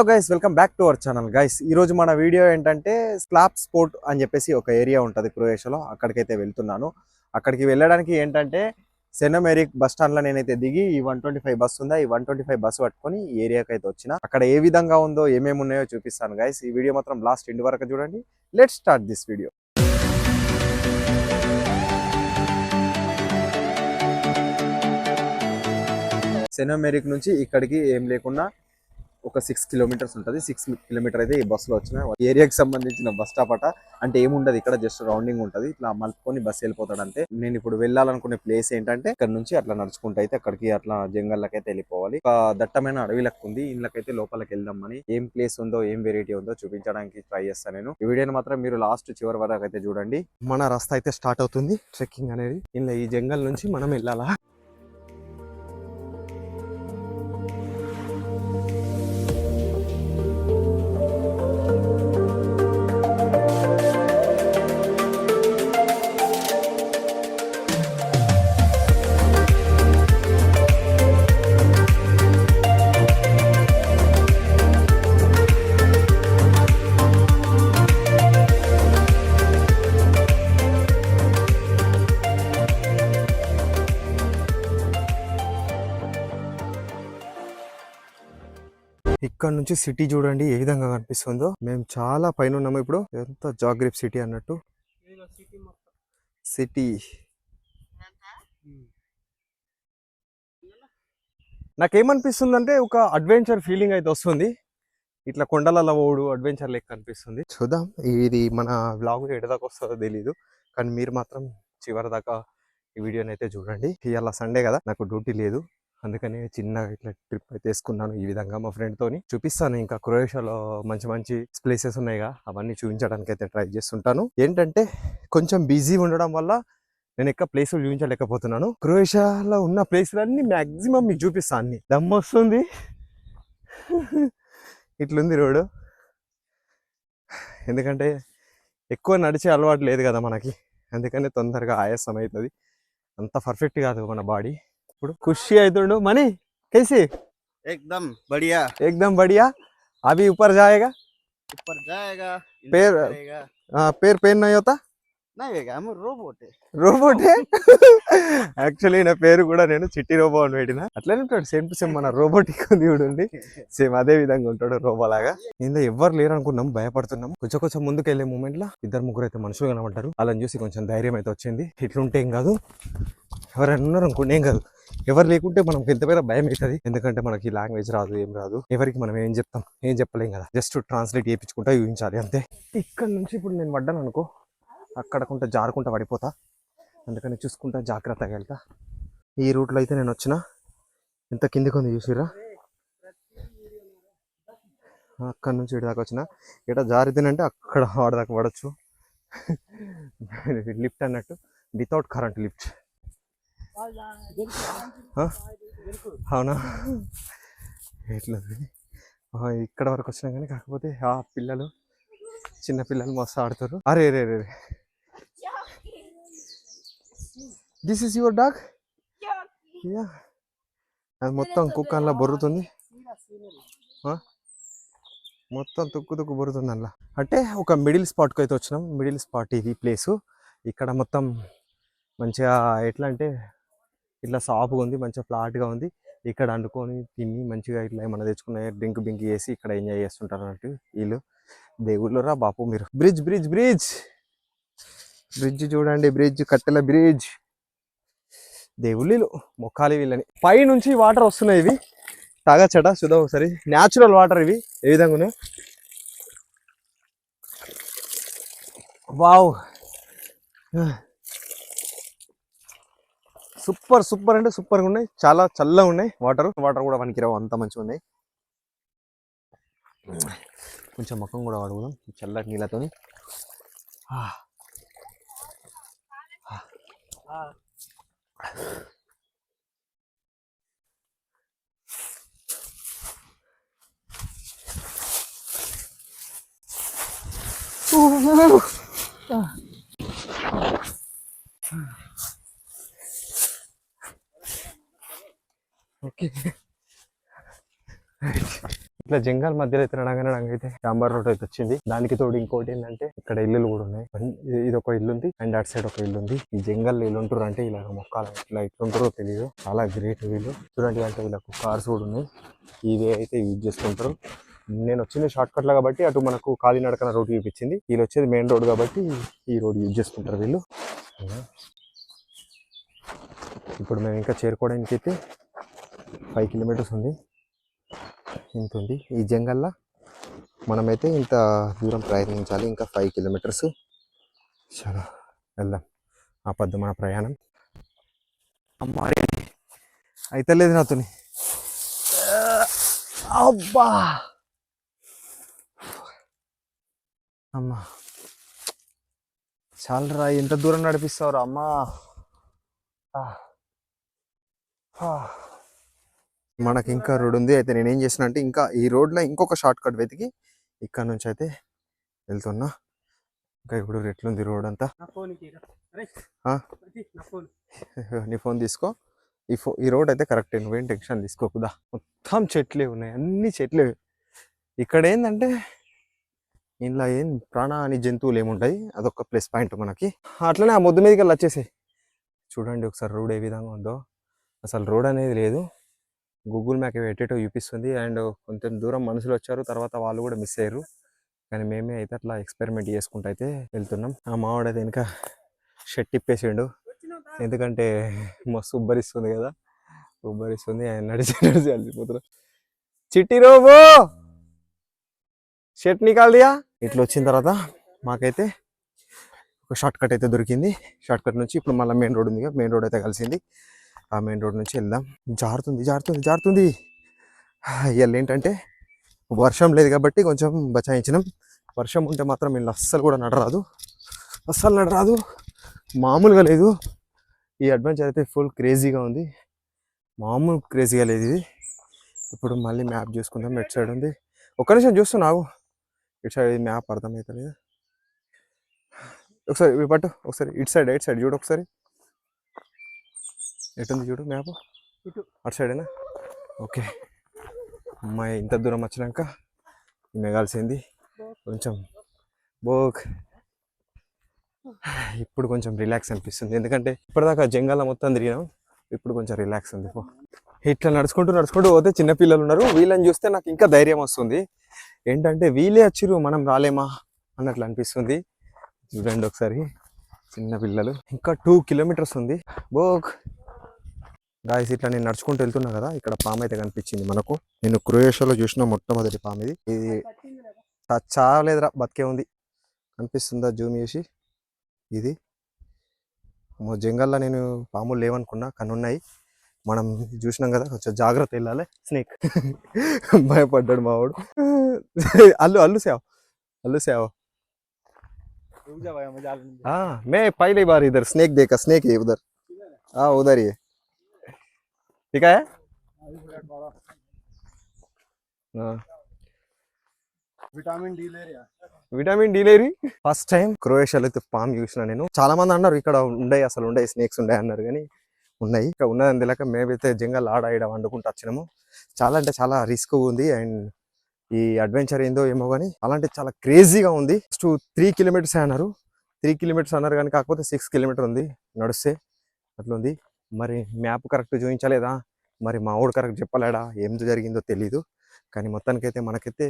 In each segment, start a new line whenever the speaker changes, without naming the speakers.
Hello guys welcome back to our channel guys ఈ రోజు మన వీడియో ఏంటంటే స్లాబ్ స్పోర్ట్ అని చెప్పేసి ఒక ఏరియా ఉంటుంది క్రొయేషియాలో అక్కడికైతే వెళ్తున్నాను. అక్కడికి వెళ్ళడానికి ఏంటంటే సెనమెరిక్ బస్ స్టాండ్లో నేనైతే దిగి ఈ వన్ ట్వంటీ ఫైవ్ బస్ ఉందా ఈ వన్ ట్వంటీ ఫైవ్ బస్ పట్టుకొని ఈ ఏరియాకి అయితే వచ్చిన. అక్కడ ఏ విధంగా ఉందో ఏమేమి ఉన్నాయో చూపిస్తాను గైస్ ఈ వీడియో మాత్రం లాస్ట్ ఎండ్ వరకు చూడండి. లెట్ స్టార్ట్ దిస్ వీడియో సెనమెరిక్ నుంచి ఇక్కడికి ఏం లేకుండా ఒక సిక్స్ కిలోమీటర్స్ ఉంటుంది. సిక్స్ కిలోమీటర్ అయితే ఈ బస్సులో వచ్చిన ఏరియాకి సంబంధించిన బస్ స్టాప్ అట. అంటే ఏముండదు ఇక్కడ జస్ట్ రౌండింగ్ ఉంటుంది. ఇట్లా మలుపుకొని బస్సు వెళ్ళిపోతాడు అంతే నేను ఇప్పుడు వెళ్ళాలనుకునే ప్లేస్ ఏంటంటే ఇక్కడ నుంచి అట్లా నడుచుకుంటూ అయితే అక్కడికి అట్లా జంగల్లోకి అయితే వెళ్ళిపోవాలి. ఒక దట్టమైన అడవిలకు ఉంది. ఇళ్ళకైతే లోపలికి వెళ్దామని ఏం ప్లేస్ ఉందో ఏం వెరైటీ ఉందో చూపించడానికి ట్రై చేస్తాను నేను. ఈ వీడియోని మాత్రం మీరు లాస్ట్ చివరి వరకు అయితే చూడండి. మన రస్తా అయితే స్టార్ట్ అవుతుంది. ట్రెక్కింగ్ అనేది. ఇలా ఈ జంగల్ నుంచి మనం వెళ్ళాలా? ఇక్కడ నుంచి సిటీ చూడండి ఏ విధంగా కనిపిస్తుందో. మేము చాలా పైన ఉన్నాము ఇప్పుడు. ఎంత జాగ్రిప్ సిటీ అన్నట్టు. సిటీ నాకేమనిపిస్తుంది అంటే ఒక అడ్వెంచర్ ఫీలింగ్ అయితే వస్తుంది. ఇట్లా కొండలలో ఓడు అడ్వెంచర్ లెక్క అనిపిస్తుంది. చూద్దాం. ఇది మన బ్లాగ్ ఎటు దాకా వస్తుందో తెలీదు. కానీ మీరు మాత్రం చివరి దాకా ఈ వీడియోని అయితే చూడండి. ఇవాళ సండే కదా నాకు డ్యూటీ లేదు. అందుకనే చిన్నగా ఇట్లా ట్రిప్ అయితే వేసుకున్నాను ఈ విధంగా మా ఫ్రెండ్ తోని. చూపిస్తాను ఇంకా క్రొయేషియాలో మంచి మంచి ప్లేసెస్ ఉన్నాయిగా అవన్నీ చూపించడానికి అయితే ట్రై చేస్తుంటాను. ఏంటంటే కొంచెం బిజీ ఉండడం వల్ల నేను ఎక్క ప్లేసులు చూపించలేకపోతున్నాను. క్రొయేషియాలో ఉన్న ప్లేసులన్నీ మ్యాక్సిమం మీకు చూపిస్తాను అన్ని. దమ్ము వస్తుంది. ఇట్లుంది రోడ్డు ఎందుకంటే ఎక్కువ నడిచే అలవాటు లేదు కదా మనకి. అందుకని తొందరగా ఆయాసం అవుతుంది. అంత పర్ఫెక్ట్ కాదు మన బాడీ ఇప్పుడు ఖుషి అవుతుండు మనీ कैसे
एकदम बढ़िया
एकदम बढ़िया अभी ऊपर जाएगा
ऊपर जाएगा
पैर-
enjoy करेगा
आ, पैर पेन नहीं होता
नहीं होगा हम रोबोट है
రోబోట్ యాక్చువల్లీ నా పేరు కూడా నేను చిట్టి రోబో అని పెట్టిన అట్లనే ఉంటాడు సేమ్ టు సేమ్ మన రోబోటిక్ ఉంది చూడండి సేమ్ అదే విధంగా ఉంటాడు రోబో లాగా ఇందులో ఎవ్వరు లేరు అనుకున్నాం భయపడుతున్నాం కొంచెం కొంచెం ముందుకు వెళ్ళే మూమెంట్ లో ఇద్దరు ముగ్గురు అయితే మనుషులు కనబడ్డారు వాళ్ళని చూసి కొంచెం ధైర్యం అయితే వచ్చింది ఇట్లుంటే ఏం కాదు ఎవరైనా ఉన్నారు అనుకోండి ఏం కాదు ఎవరు లేకుంటే మనం ఎంత పేరు భయం అవుతుంది ఎందుకంటే మనకి లాంగ్వేజ్ రాదు ఏం రాదు. ఎవరికి మనం ఏం చెప్తాం ఏం చెప్పలేం కదా. జస్ట్ ట్రాన్స్లేట్ చేయించుకుంటా ఊహించాలి అంతే. ఇక్కడ నుంచి ఇప్పుడు నేను పడ్డాను అనుకో అక్కడ కొంత జారుకుంటా పడిపోతా. అందుకని చూసుకుంటా జాగ్రత్తగా వెళ్తా. ఈ రూట్లో అయితే నేను వచ్చిన. ఎంత కిందికి ఉంది చూసిరా అక్కడ నుంచి ఇటు దాకా వచ్చిన. ఇట జారితేనంటే అక్కడ వాడి దాకా పడవచ్చు లిఫ్ట్ అన్నట్టు. Without current lift. అవునా? ఎట్లా ఇక్కడ వరకు వచ్చినా కానీ కాకపోతే ఆ పిల్లలు చిన్న పిల్లలు మస్తు ఆడుతారు. అరే రే రే this is your dog yeah అది మొత్తం కుక్క అలా బొర్రుతుంది మొత్తం తుక్కు తుక్కు బొరుతుంది అలా అంటే ఒక మిడిల్ స్పాట్కి అయితే వచ్చినాం. మిడిల్ స్పాట్ ఇది ప్లేసు ఇక్కడ మొత్తం మంచిగా ఎట్లా అంటే ఇట్లా సాఫ్గా ఉంది మంచిగా ఫ్లాట్గా ఉంది. ఇక్కడ వండుకొని తిని మంచిగా ఇట్లా ఏమన్నా తెచ్చుకున్న డ్రింక్ బింక్ చేసి ఇక్కడ ఎంజాయ్ చేస్తుంటారు అన్నట్టు వీళ్ళు. దేవుళ్ళు రా బాపు మీరు. Bridge bridge bridge! బ్రిడ్జ్ చూడండి బ్రిడ్జ్ కట్టెల బ్రిడ్జ్! దేవుళ్ళు మొక్కాలి వీళ్ళని. పై నుంచి వాటర్ వస్తున్నాయి ఇవి. తాగచ్చట చూద్దాం ఒకసారి. న్యాచురల్ వాటర్ ఇవి ఏ విధంగా వావ్! సూపర్ సూపర్ అంటే సూపర్గా ఉన్నాయి. చాలా చల్లగా ఉన్నాయి. వాటర్ వాటర్ కూడా పనికిరావు. అంత మంచిగా ఉన్నాయి. కొంచెం ముఖం కూడా వాడుకుందాం. ఈ చల్లటి నీళ్ళతోని Ooh. ఆ. ఓకే ఇట్లా జంగాల మధ్యలో అయితే నడగన అయితే డాంబర్ రోడ్ అయితే వచ్చింది. దానికి తోడు ఇంకోటి ఏంటంటే ఇక్కడ ఇల్లులు కూడా ఉన్నాయి. ఇది- ఒక ఇల్లు ఉంది. అండ్ అటు సైడ్ ఒక ఇల్లు ఉంది. ఈ జంగల్ ఇల్లు ఉంటారు అంటే ఇలా మొక్కలు ఇట్లా ఇట్లుంటారో తెలియదు చాలా గ్రేట్ వీళ్ళు. చూడండి అంటే వీళ్ళకు కార్స్ కూడా ఉన్నాయి. ఇదే అయితే యూజ్ చేసుకుంటారు నేను వచ్చింది షార్ట్ కట్ లా కాబట్టి అటు మనకు కాలినడకన రోడ్ చూపించింది. వీళ్ళు వచ్చేది మెయిన్ రోడ్ కాబట్టి ఈ రోడ్ యూజ్ చేసుకుంటారు వీళ్ళు. ఇప్పుడు మేము ఇంకా చేరుకోవడానికి అయితే ఫైవ్ కిలోమీటర్స్ ఉంది. ఇంత ఉంది. ఈ జంగల్లో మనమైతే ఇంత దూరం ప్రయత్నించాలి ఇంకా ఫైవ్ కిలోమీటర్స్. చాలా వెళ్దాం. ఆపద్దు మన ప్రయాణం. అమ్మాయి అయితే లేదు నాతోని. అబ్బా. అమ్మా. చాలరా ఎంత దూరం నడిపిస్తావురా అమ్మా. ఆ. మనకి ఇంకా రోడ్ ఉంది అయితే నేను ఏం చేసిన అంటే ఇంకా ఈ రోడ్లో ఇంకొక షార్ట్ కట్ వెతికి ఇక్కడ నుంచి అయితే వెళ్తున్నా. ఇంకా ఇప్పుడు ఎట్లుంది రోడ్ అంతా.
నీ ఫోన్.
తీసుకో. ఈ ఫో ఈ రోడ్ అయితే కరెక్ట్. నువ్వేం టెన్షన్ తీసుకోకుదా మొత్తం చెట్లే ఉన్నాయి. అన్ని చెట్లే. ఇక్కడ ఏంటంటే ఇంట్లో ఏం ప్రాణ అని జంతువులు ఏముంటాయి అదొక ప్లస్ పాయింట్ మనకి. అట్లనే ఆ ముద్దు మీదకి వెళ్ళి వచ్చేసాయి. చూడండి ఒకసారి రోడ్ ఏ విధంగా ఉందో. అసలు రోడ్ అనేది లేదు. గూగుల్ మ్యాప్ ఎటేటో చూపిస్తుంది. అండ్ కొంచెం దూరం మనుషులు వచ్చారు. తర్వాత వాళ్ళు కూడా మిస్ అయ్యారు. కానీ మేమే అయితే అట్లా ఎక్స్పెరిమెంట్ చేసుకుంటూ అయితే వెళ్తున్నాం. ఆ మావాడైతే ఇంకా వెనుక షర్ట్ ఇప్పేసిండు ఎందుకంటే మస్తు ఉబ్బరిస్తుంది కదా. ఉబ్బరిస్తుంది ఆయన నడిచి నడిచి అలసిపోతున్నారు చిట్టి రోబో షర్ట్ నికాల్దియా? ఇట్లా వచ్చిన తర్వాత మాకైతే ఒక షార్ట్ కట్ అయితే దొరికింది. షార్ట్ కట్ నుంచి ఇప్పుడు మళ్ళీ మెయిన్ రోడ్ ఉంది మెయిన్ రోడ్ అయితే కలిసింది. ఆ మెయిన్ రోడ్ నుంచి వెళ్దాం. జారుతుంది జారుతుంది జారుతుంది. ఇవాళ ఏంటంటే వర్షం లేదు కాబట్టి కొంచెం బచాయించినాం. వర్షం ఉంటే మాత్రం వీళ్ళు అస్సలు కూడా నడరాదు. అస్సలు నడరాదు. మామూలుగా లేదు. ఈ అడ్వెంచర్ అయితే ఫుల్ క్రేజీగా ఉంది. మామూలు క్రేజీగా లేదు ఇది. ఇప్పుడు మళ్ళీ మ్యాప్ చూసుకుందాం. ఎట్ సైడ్ ఉంది? ఒక్క నిమిషం చూస్తున్నావు ఇటు సైడ్ మ్యాప్ అర్థమవుతలేదు ఒకసారి పట్టు. ఒకసారి ఇటు సైడ్ ఇటు సైడ్ చూడు ఒకసారి. ఎటుంది చూడు మ్యాప్?
ఇటు.
అటు సైడేనా ఓకే. అమ్మాయి ఇంత దూరం వచ్చినాక మెగాల్సింది కొంచెం బోక్. ఇప్పుడు కొంచెం రిలాక్స్ అనిపిస్తుంది. ఎందుకంటే ఇప్పటిదాకా జంగాల మొత్తం తిరిగినాం. ఇప్పుడు కొంచెం రిలాక్స్ ఉంది. పో. ఇట్లా నడుచుకుంటూ నడుచుకుంటూ పోతే చిన్న పిల్లలు ఉన్నారు. వీళ్ళని చూస్తే నాకు ఇంకా ధైర్యం వస్తుంది. ఏంటంటే వీళ్ళే వచ్చిర్రు మనం రాలేమా అన్నట్లు అనిపిస్తుంది. చూడండి ఒకసారి చిన్న పిల్లలు. ఇంకా టూ కిలోమీటర్స్ ఉంది. బోక్. గాయస్ ఇట్లా నేను నడుచుకుంటూ వెళ్తున్నా కదా ఇక్కడ పాము అయితే కనిపించింది మనకు నేను క్రొయేషియాలో చూసిన మొట్టమొదటి పాము ఇది ఇది చాలేదురా బతికే ఉంది కనిపిస్తుందా జూమ్ చేసి ఇది మొ- జంగల్లో నేను పాములు లేవనుకున్నా కానీ ఉన్నాయి మనం చూసినాం కదా కొంచెం జాగ్రత్త వెళ్ళాలి స్నేక్ భయపడ్డాడు మావాడు అల్లు అల్లు సేవ అల్లు సేవ
रुक जा भाई हमें जाल नहीं
हाँ मैं पहली बार इधर स्नेक देखा स्नेक है उधर हाँ उधर ही है ठीक है हाँ
vitamin D leheriya
vitamin D లేరి first time క్రొయేషియాలో అయితే పామ్ చూసిన నేను చాలా మంది అన్నారు ఇక్కడ ఉండే అసలు ఉండే స్నేక్స్ ఉండే అన్నారు కానీ ఉన్నాయి ఇక్కడ ఉన్నదని తెలియక మేమైతే జంగల్ ఆడ ఈడ వండుకుంటూ వచ్చినాము చాలా అంటే చాలా రిస్క్ ఉంది అండ్ ఈ అడ్వెంచర్ ఏందో ఏమో కానీ అలాంటి చాలా క్రేజీగా ఉంది ఫస్ట్ త్రీ కిలోమీటర్స్ అన్నారు త్రీ కిలోమీటర్స్ అన్నారు కానీ కాకపోతే సిక్స్ కిలోమీటర్ ఉంది నడిస్తే అట్లా ఉంది మరి మ్యాప్ కరెక్ట్ చూపించలేదా మరి మా ఊడు కరెక్ట్ చెప్పలేడా? ఏం జరిగిందో తెలీదు. కానీ మొత్తానికైతే మనకైతే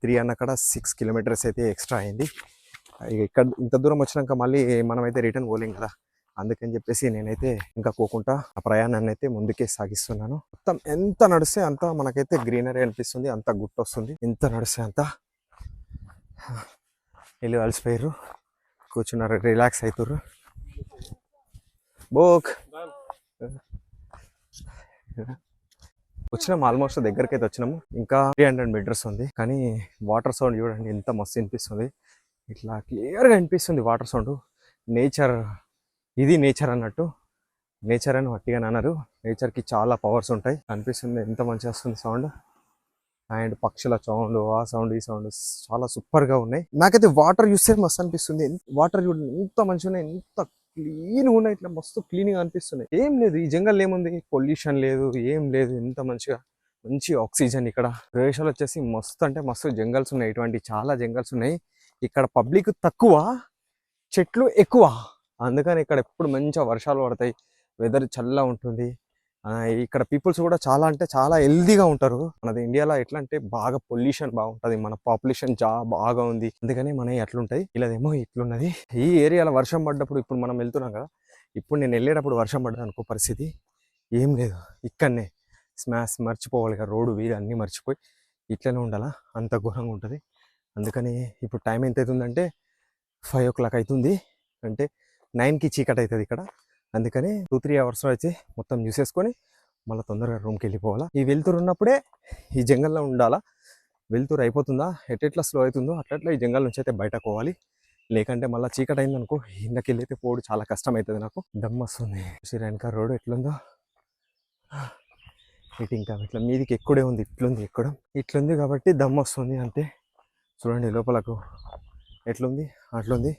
త్రీ అన్నక్కడ కాడ సిక్స్ కిలోమీటర్స్ అయితే ఎక్స్ట్రా అయింది. ఇక్కడ ఇంత దూరం వచ్చినాక మళ్ళీ మనమైతే రిటర్న్ పోలేం కదా. అందుకని చెప్పేసి నేనైతే ఇంకా పోకుండా ఆ ప్రయాణాన్ని అయితే ముందుకే సాగిస్తున్నాను. మొత్తం ఎంత నడిస్తే అంత మనకైతే గ్రీనరీ అనిపిస్తుంది అంత గుట్ట వస్తుంది ఎంత నడిస్తే అంత వెళ్ళి అలసిపోయారు కూర్చున్నారు రిలాక్స్ అవుతారు బోక్. వచ్చినాం ఆల్మోస్ట్ దగ్గరికి అయితే వచ్చినాము ఇంకా త్రీ హండ్రెడ్ మీటర్స్ ఉంది. కానీ వాటర్ సౌండ్ చూడండి ఎంత మస్తు వినిపిస్తుంది. ఇట్లా క్లియర్గా అనిపిస్తుంది వాటర్ సౌండ్ నేచర్ ఇది నేచర్ అన్నట్టు. నేచర్ అని వట్టిగా అన్నారు. నేచర్కి చాలా పవర్స్ ఉంటాయి. అనిపిస్తుంది ఎంత మంచిగా వస్తుంది సౌండ్ అండ్ పక్షుల సౌండ్ ఆ సౌండ్ ఈ సౌండ్ చాలా సూపర్గా ఉన్నాయి. నాకైతే వాటర్ చూస్తే మస్తు అనిపిస్తుంది. వాటర్ చూడండి ఎంత మంచిగా ఉన్నాయి ఎంత క్లీన్ ఉన్నాయి ఇట్లా మస్తు క్లీన్గా అనిపిస్తున్నాయి. ఏం లేదు ఈ జంగల్ ఏముంది? పొల్యూషన్ లేదు ఏం లేదు ఎంత మంచిగా మంచి ఆక్సిజన్ ఇక్కడ. ప్రదేశాలు వచ్చేసి మస్తు అంటే మస్తు జంగల్స్ ఉన్నాయి. ఇటువంటి చాలా జంగల్స్ ఉన్నాయి. ఇక్కడ పబ్లిక్ తక్కువ చెట్లు ఎక్కువ. అందుకని ఇక్కడ ఎప్పుడు మంచిగా వర్షాలు పడతాయి. వెదర్ చల్లగా ఉంటుంది. ఇక్కడ పీపుల్స్ కూడా చాలా అంటే చాలా హెల్దీగా ఉంటారు. మనది ఇండియాలో ఎట్లా అంటే బాగా పొల్యూషన్ బాగుంటుంది. మన పాపులేషన్ చాలా బాగా ఉంది. అందుకని మన అట్లుంటాయి. ఇలాదేమో ఇట్లున్నది. ఈ ఏరియాలో వర్షం పడ్డప్పుడు ఇప్పుడు మనం వెళ్తున్నాం కదా ఇప్పుడు నేను వెళ్ళేటప్పుడు వర్షం పడ్డది అనుకో పరిస్థితి ఏం లేదు. ఇక్కడనే స్మాష్ మర్చిపోవాలి కదా రోడ్డు వీరు అన్నీ మర్చిపోయి ఇట్లనే ఉండాలా? అంత ఘోరంగా ఉంటుంది. అందుకని ఇప్పుడు టైం ఎంత అవుతుందంటే ఫైవ్ ఓ క్లాక్ అవుతుంది అంటే నైన్కి చీకటి అవుతుంది ఇక్కడ. అందుకని టూ త్రీ అవర్స్ అయితే మొత్తం చూసేసుకొని మళ్ళీ తొందరగా రూమ్కి వెళ్ళిపోవాలా ఈ వెలుతురు ఉన్నప్పుడే ఈ జంగల్లో ఉండాలా? వెలుతురు అయిపోతుందా? ఎట్లా స్లో అవుతుందో అట్లట్లా ఈ జంగల్ నుంచి అయితే బయటకు పోవాలి లేకంటే మళ్ళీ చీకటి అయింది అనుకో వెళ్ళైతే పోడు చాలా కష్టం అవుతుంది నాకు. దమ్ వస్తుంది. శ్రీరానిక రోడ్ ఎట్లుందో? ఇటు ఇంకా ఇట్లా మీదికి ఎక్కుడే ఉంది ఇట్లుంది ఎక్కడం. ఇట్లుంది కాబట్టి దమ్ వస్తుంది అంతే. చూడండి లోపలకు. ఎట్లుంది? అట్లుంది.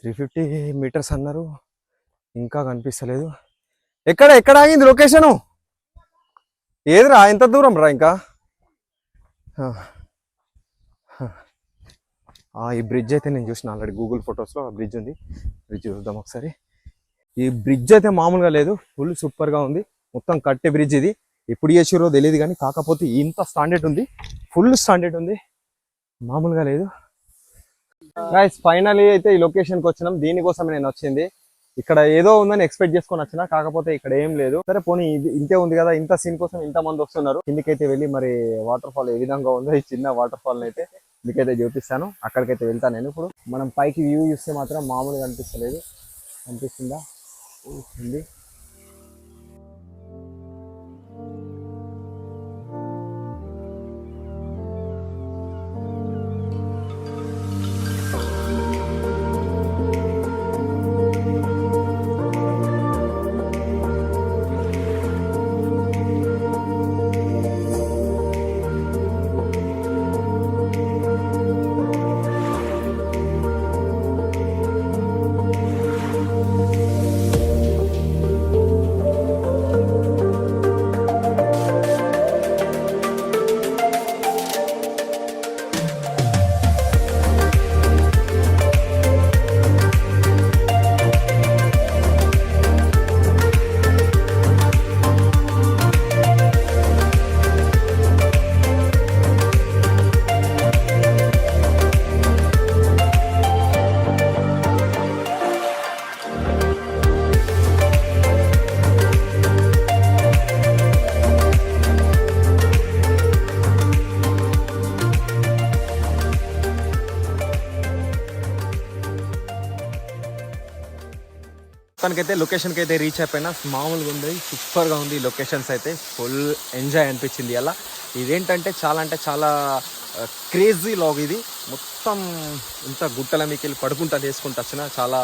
త్రీ ఫిఫ్టీ మీటర్స్ అన్నారు. ఇంకా కనిపిస్తలేదు. ఎక్కడ ఎక్కడ ఆగింది లొకేషను? ఏదిరా ఎంత దూరం రా ఇంకా? ఆ. ఈ బ్రిడ్జ్ అయితే నేను చూసిన ఆల్రెడీ గూగుల్ ఫొటోస్లో ఆ బ్రిడ్జ్ ఉంది. బ్రిడ్జ్ చూద్దాం ఒకసారి. ఈ బ్రిడ్జ్ అయితే మామూలుగా లేదు ఫుల్ సూపర్గా ఉంది. మొత్తం కట్టే బ్రిడ్జ్ ఇది. ఎప్పుడు చేసిరో తెలియదు కానీ కాకపోతే ఇంత స్టాండర్డ్ ఉంది. ఫుల్ స్టాండర్డ్ ఉంది. మామూలుగా లేదు. గైస్ ఫైనలీ అయితే ఈ లొకేషన్కి వచ్చినాం. దీనికోసం నేను వచ్చింది. ఇక్కడ ఏదో ఉందని ఎక్స్పెక్ట్ చేసుకొని వచ్చినా కాకపోతే ఇక్కడ ఏం లేదు. సరే పోనీ ఇది- ఇంతే ఉంది కదా ఇంత సీన్ కోసం ఇంత మంది వస్తున్నారు. కిందికైతే వెళ్ళి మరి వాటర్ ఫాల్ ఏ విధంగా ఉందో ఈ చిన్న వాటర్ ఫాల్ అయితే మీకైతే చూపిస్తాను. అక్కడికైతే వెళ్తాను నేను ఇప్పుడు. మనం పైకి వ్యూ చూస్తే మాత్రం మామూలుగా అనిపిస్తలేదు. అనిపిస్తుందా? ఉంది. తనకైతే లొకేషన్కి అయితే రీచ్ అయిపోయినా మామూలుగా ఉంది సూపర్గా ఉంది లొకేషన్స్ అయితే. ఫుల్ ఎంజాయ్ అనిపించింది అలా. ఇదేంటంటే చాలా అంటే చాలా క్రేజీ లాగ్ ఇది. మొత్తం ఇంత గుట్టల మీకు వెళ్ళి పడుకుంటా చేసుకుంటూ వచ్చిన చాలా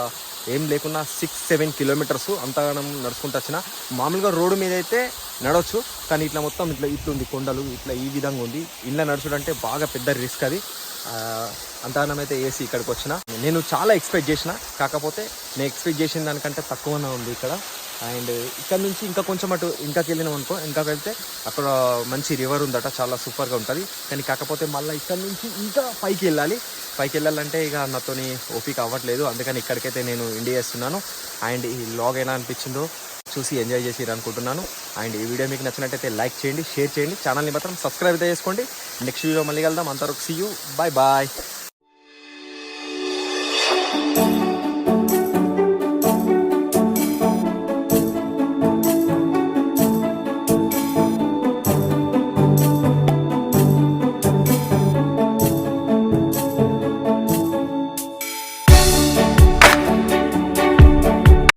ఏం లేకున్నా సిక్స్ సెవెన్ కిలోమీటర్స్ అంతగానం నడుచుకుంటూ వచ్చిన. మామూలుగా రోడ్డు మీద అయితే నడవచ్చు కానీ ఇట్లా మొత్తం ఇట్లా ఇట్లుంది కొండలు ఇట్లా ఈ విధంగా ఉంది. ఇళ్ళ నడుచుడంటే బాగా పెద్ద రిస్క్ అది. అంతగానం అయితే ఏసీ ఇక్కడికి వచ్చిన నేను చాలా ఎక్స్పెక్ట్ చేసిన. కాకపోతే నేను ఎక్స్పెక్ట్ చేసిన దానికంటే తక్కువనే ఉంది ఇక్కడ. అండ్ ఇక్కడ నుంచి ఇంకా కొంచెం అటు ఇంకాకి వెళ్ళినాం అనుకో ఇంకాకి వెళ్తే అక్కడ మంచి రివర్ ఉందట చాలా సూపర్గా ఉంటుంది. కానీ కాకపోతే మళ్ళీ ఇక్కడ నుంచి ఇంకా పైకి వెళ్ళాలి. పైకి వెళ్ళాలంటే ఇక నాతోని ఓపిక అవ్వట్లేదు. అందుకని ఇక్కడికైతే నేను ఇండియా చేస్తున్నాను. అండ్ ఈ లాగ్ ఎలా అనిపించిందో చూసి ఎంజాయ్ చేసి అనుకుంటున్నాను. అండ్ ఈ వీడియో మీకు నచ్చినట్టయితే లైక్ చేయండి షేర్ చేయండి. ఛానల్ని మాత్రం సబ్స్క్రైబ్ అయితే చేసుకోండి. నెక్స్ట్ వీడియో మళ్ళీ వెళ్దాం అంతవరకు సీ యూ బాయ్ బాయ్